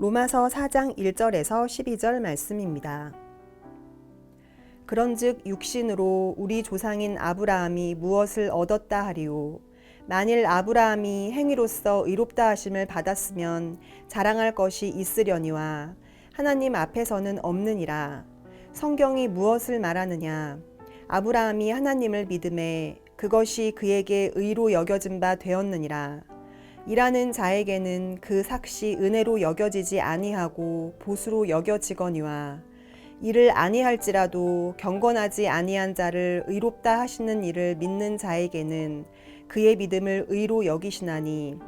로마서 4장 1절에서 12절 말씀입니다. 그런즉 육신으로 우리 조상인 아브라함이 무엇을 얻었다 하리요 만일 아브라함이 행위로서 의롭다 하심을 받았으면 자랑할 것이 있으려니와 하나님 앞에서는 없느니라. 성경이 무엇을 말하느냐? 아브라함이 하나님을 믿음에 그것이 그에게 의로 여겨진 바 되었느니라 일하는 자에게는 그 삭시 은혜로 여겨지지 아니하고 보수로 여겨지거니와 이를 아니할지라도 경건하지 아니한 자를 의롭다 하시는 이를 믿는 자에게는 그의 믿음을 의로 여기시나니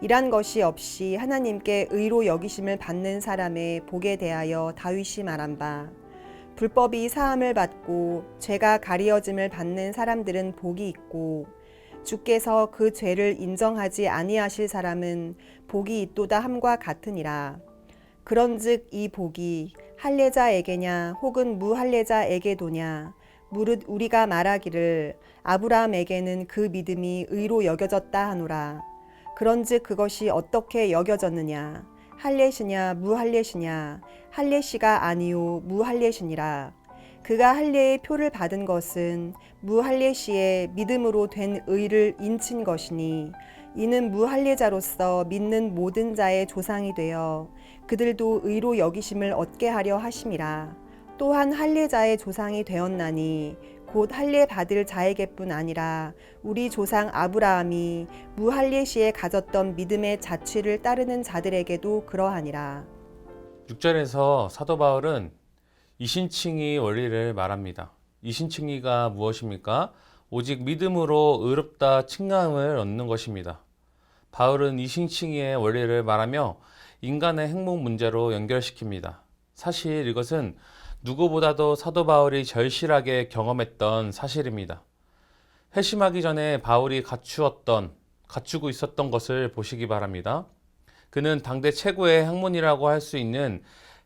이란 것이 없이 하나님께 의로 여기심을 받는 사람의 복에 대하여 다윗이 말한 바 불법이 사함을 받고 죄가 가리어짐을 받는 사람들은 복이 있고 주께서 그 죄를 인정하지 아니하실 사람은 복이 있도다 함과 같으니라. 그런즉 이 복이 할례자에게냐 혹은 무할례자에게도냐 무릇 우리가 말하기를 아브라함에게는 그 믿음이 의로 여겨졌다 하노라. 그런즉 그것이 어떻게 여겨졌느냐 할례시냐 무할례시냐 할례시가 아니요 무할례시니라. 그가 할례의 표를 받은 것은 무할례시의 믿음으로 된 의를 인친 것이니 이는 무할례자로서 믿는 모든 자의 조상이 되어 그들도 의로 여기심을 얻게 하려 하심이라. 또한 할례자의 조상이 되었나니 곧 할례 받을 자에게뿐 아니라 우리 조상 아브라함이 무할례 시에 가졌던 믿음의 자취를 따르는 자들에게도 그러하니라. 6절에서 사도 바울은 이신칭의 원리를 말합니다. 이신칭의가 무엇입니까? 오직 믿음으로 의롭다 칭함을 얻는 것입니다. 바울은 이신칭의의 원리를 말하며 인간의 행복 문제로 연결시킵니다. 사실 이것은 누구보다도 사도 바울이 절실하게 경험했던 사실입니다. 회심하기 전에 바울이 갖추었던, 갖추고 있었던 것을 보시기 바랍니다. 그는 당대 최고의 학문이라고 할 수 있는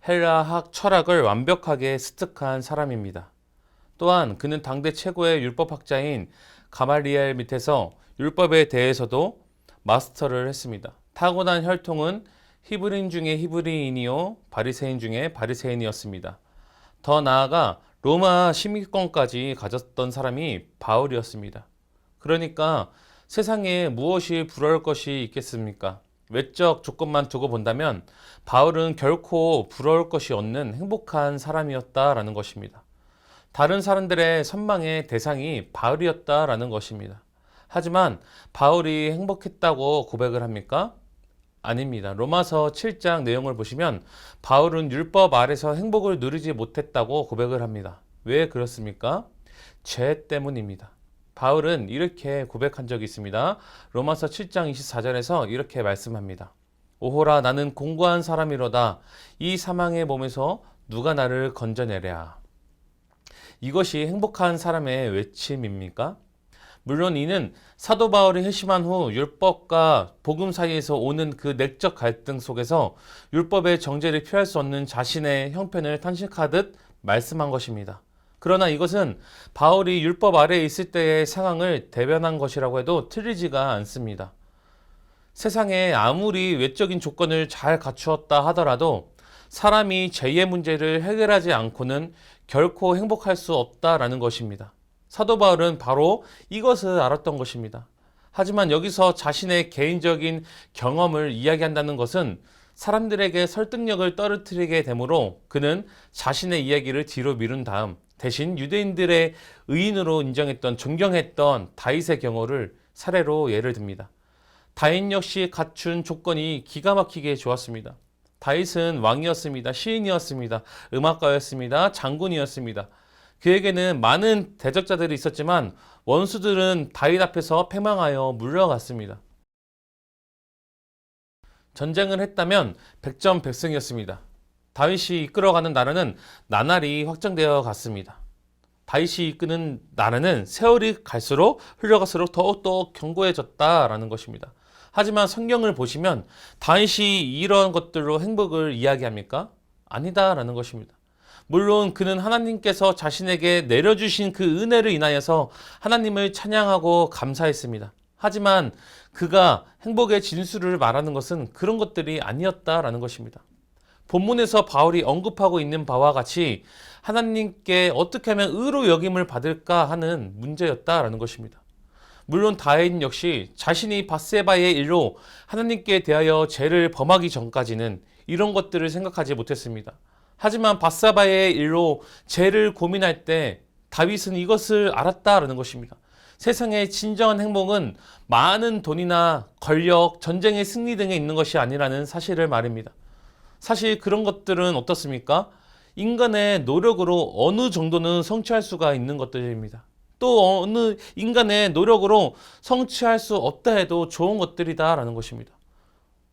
헬라학 철학을 완벽하게 습득한 사람입니다. 또한 그는 당대 최고의 율법학자인 가말리엘 밑에서 율법에 대해서도 마스터를 했습니다. 타고난 혈통은 히브리인 중에 히브리인이요 바리새인 중에 바리새인이었습니다. 더 나아가 로마 시민권까지 가졌던 사람이 바울이었습니다. 그러니까 세상에 무엇이 부러울 것이 있겠습니까? 외적 조건만 두고 본다면 바울은 결코 부러울 것이 없는 행복한 사람이었다라는 것입니다. 다른 사람들의 선망의 대상이 바울이었다라는 것입니다. 하지만 바울이 행복했다고 고백을 합니까? 아닙니다. 로마서 7장 내용을 보시면 바울은 율법 아래서 행복을 누리지 못했다고 고백을 합니다. 왜 그렇습니까? 죄 때문입니다. 바울은 이렇게 고백한 적이 있습니다. 로마서 7장 24절에서 이렇게 말씀합니다. 오호라 나는 공고한 사람이로다. 이 사망의 몸에서 누가 나를 건져내랴. 이것이 행복한 사람의 외침입니까? 물론 이는 사도 바울이 회심한 후 율법과 복음 사이에서 오는 그 내적 갈등 속에서 율법의 정죄를 피할 수 없는 자신의 형편을 탄식하듯 말씀한 것입니다. 그러나 이것은 바울이 율법 아래에 있을 때의 상황을 대변한 것이라고 해도 틀리지가 않습니다. 세상에 아무리 외적인 조건을 잘 갖추었다 하더라도 사람이 죄의 문제를 해결하지 않고는 결코 행복할 수 없다라는 것입니다. 사도 바울은 바로 이것을 알았던 것입니다. 하지만 여기서 자신의 개인적인 경험을 이야기한다는 것은 사람들에게 설득력을 떨어뜨리게 되므로 그는 자신의 이야기를 뒤로 미룬 다음 대신 유대인들의 의인으로 인정했던 존경했던 다윗의 경우를 사례로 예를 듭니다. 다윗 역시 갖춘 조건이 기가 막히게 좋았습니다. 다윗은 왕이었습니다. 시인이었습니다. 음악가였습니다. 장군이었습니다. 그에게는 많은 대적자들이 있었지만 원수들은 다윗 앞에서 패망하여 물러갔습니다. 전쟁을 했다면 백전백승이었습니다. 다윗이 이끌어가는 나라는 나날이 확장되어 갔습니다. 다윗이 이끄는 나라는 세월이 갈수록 흘러갈수록 더욱더 견고해졌다라는 것입니다. 하지만 성경을 보시면 다윗이 이런 것들로 행복을 이야기합니까? 아니다라는 것입니다. 물론 그는 하나님께서 자신에게 내려주신 그 은혜를 인하여서 하나님을 찬양하고 감사했습니다. 하지만 그가 행복의 진수를 말하는 것은 그런 것들이 아니었다라는 것입니다. 본문에서 바울이 언급하고 있는 바와 같이 하나님께 어떻게 하면 의로 여김을 받을까 하는 문제였다라는 것입니다. 물론 다윗 역시 자신이 바세바의 일로 하나님께 대하여 죄를 범하기 전까지는 이런 것들을 생각하지 못했습니다. 하지만 바사바의 일로 죄를 고민할 때 다윗은 이것을 알았다라는 것입니다. 세상의 진정한 행복은 많은 돈이나 권력, 전쟁의 승리 등에 있는 것이 아니라는 사실을 말입니다. 사실 그런 것들은 어떻습니까? 인간의 노력으로 어느 정도는 성취할 수가 있는 것들입니다. 또 어느 인간의 노력으로 성취할 수 없다 해도 좋은 것들이다라는 것입니다.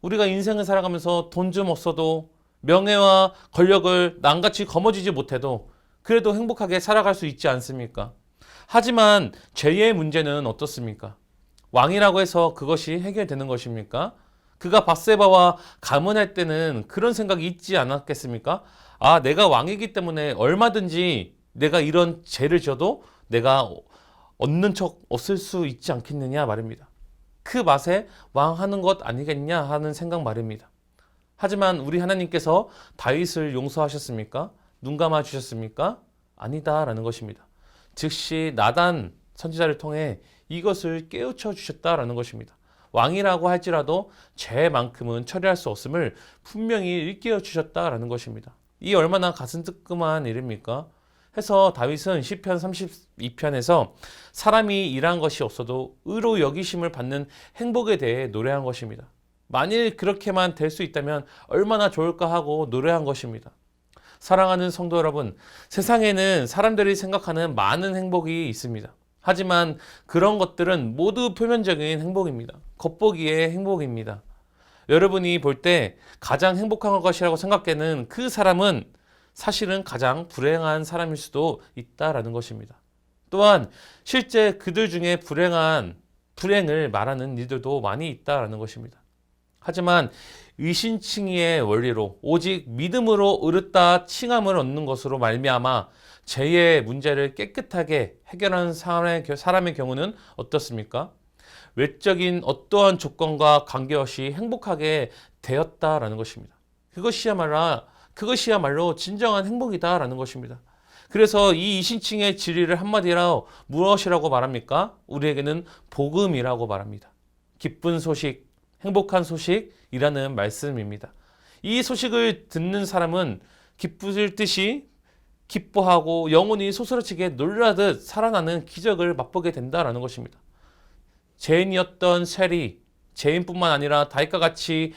우리가 인생을 살아가면서 돈 좀 없어도 명예와 권력을 남같이 거머쥐지 못해도 그래도 행복하게 살아갈 수 있지 않습니까? 하지만 죄의 문제는 어떻습니까? 왕이라고 해서 그것이 해결되는 것입니까? 그가 바세바와 가문할 때는 그런 생각이 있지 않았겠습니까? 아, 내가 왕이기 때문에 얼마든지 내가 이런 죄를 져도 내가 얻는 척 없을 수 있지 않겠느냐 말입니다. 그 맛에 왕하는 것 아니겠냐 하는 생각 말입니다. 하지만 우리 하나님께서 다윗을 용서하셨습니까? 눈 감아 주셨습니까? 아니다라는 것입니다. 즉시 나단 선지자를 통해 이것을 깨우쳐 주셨다라는 것입니다. 왕이라고 할지라도 죄만큼은 처리할 수 없음을 분명히 일깨워 주셨다라는 것입니다. 이 얼마나 가슴 뜨끔한 일입니까? 해서 다윗은 시편 32편에서 사람이 일한 것이 없어도 의로 여기심을 받는 행복에 대해 노래한 것입니다. 만일 그렇게만 될 수 있다면 얼마나 좋을까 하고 노래한 것입니다. 사랑하는 성도 여러분, 세상에는 사람들이 생각하는 많은 행복이 있습니다. 하지만 그런 것들은 모두 표면적인 행복입니다. 겉보기의 행복입니다. 여러분이 볼 때 가장 행복한 것이라고 생각되는 그 사람은 사실은 가장 불행한 사람일 수도 있다라는 것입니다. 또한 실제 그들 중에 불행한 불행을 말하는 이들도 많이 있다라는 것입니다. 하지만 의신칭의의 원리로 오직 믿음으로 의롭다 칭함을 얻는 것으로 말미암아 죄의 문제를 깨끗하게 해결하는 사람의, 사람의 경우는 어떻습니까? 외적인 어떠한 조건과 관계없이 행복하게 되었다라는 것입니다. 그것이야말로 그것이야말로 진정한 행복이다라는 것입니다. 그래서 이 이신칭의 진리를 한마디로 무엇이라고 말합니까? 우리에게는 복음이라고 말합니다. 기쁜 소식, 행복한 소식이라는 말씀입니다. 이 소식을 듣는 사람은 기쁠 듯이 기뻐하고 영혼이 소스러치게 놀라듯 살아나는 기적을 맛보게 된다라는 것입니다. 죄인이었던 셀이 죄인뿐만 아니라 다윗과 같이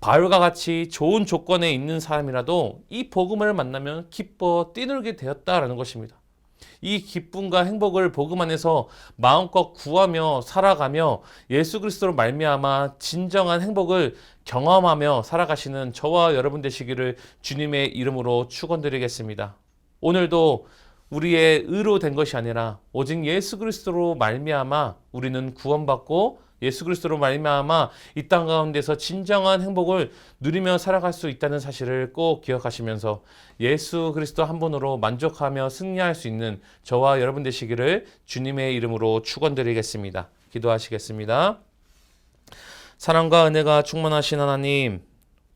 바울과 같이 좋은 조건에 있는 사람이라도 이 복음을 만나면 기뻐 뛰놀게 되었다라는 것입니다. 이 기쁨과 행복을 복음 안에서 마음껏 구하며 살아가며 예수 그리스도로 말미암아 진정한 행복을 경험하며 살아가시는 저와 여러분 되시기를 주님의 이름으로 축원드리겠습니다. 오늘도 우리의 의로 된 것이 아니라 오직 예수 그리스도로 말미암아 우리는 구원받고 예수 그리스도로 말미암아 이 땅 가운데서 진정한 행복을 누리며 살아갈 수 있다는 사실을 꼭 기억하시면서 예수 그리스도 한 분으로 만족하며 승리할 수 있는 저와 여러분 되시기를 주님의 이름으로 축원드리겠습니다. 기도하시겠습니다. 사랑과 은혜가 충만하신 하나님,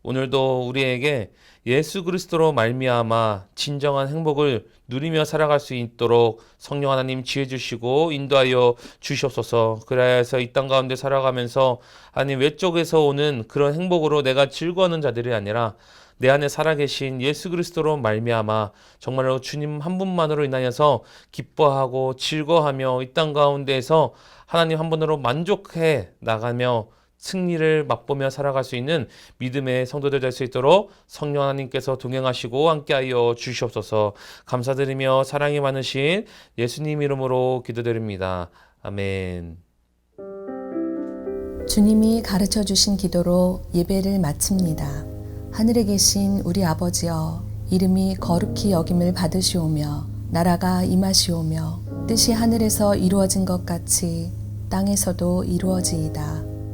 오늘도 우리에게 예수 그리스도로 말미암아 진정한 행복을 누리며 살아갈 수 있도록 성령 하나님 지혜 주시고 인도하여 주시옵소서. 그래서 이 땅 가운데 살아가면서 아니 외쪽에서 오는 그런 행복으로 내가 즐거워하는 자들이 아니라 내 안에 살아계신 예수 그리스도로 말미암아 정말로 주님 한 분만으로 인하여서 기뻐하고 즐거워하며 이 땅 가운데에서 하나님 한 분으로 만족해 나가며 승리를 맛보며 살아갈 수 있는 믿음의 성도들 될 수 있도록 성령 하나님께서 동행하시고 함께하여 주시옵소서 감사드리며 사랑이 많으신 예수님 이름으로 기도드립니다. 아멘. 주님이 가르쳐 주신 기도로 예배를 마칩니다. 하늘에 계신 우리 아버지여, 이름이 거룩히 여김을 받으시오며, 나라가 임하시오며, 뜻이 하늘에서 이루어진 것 같이 땅에서도 이루어지이다.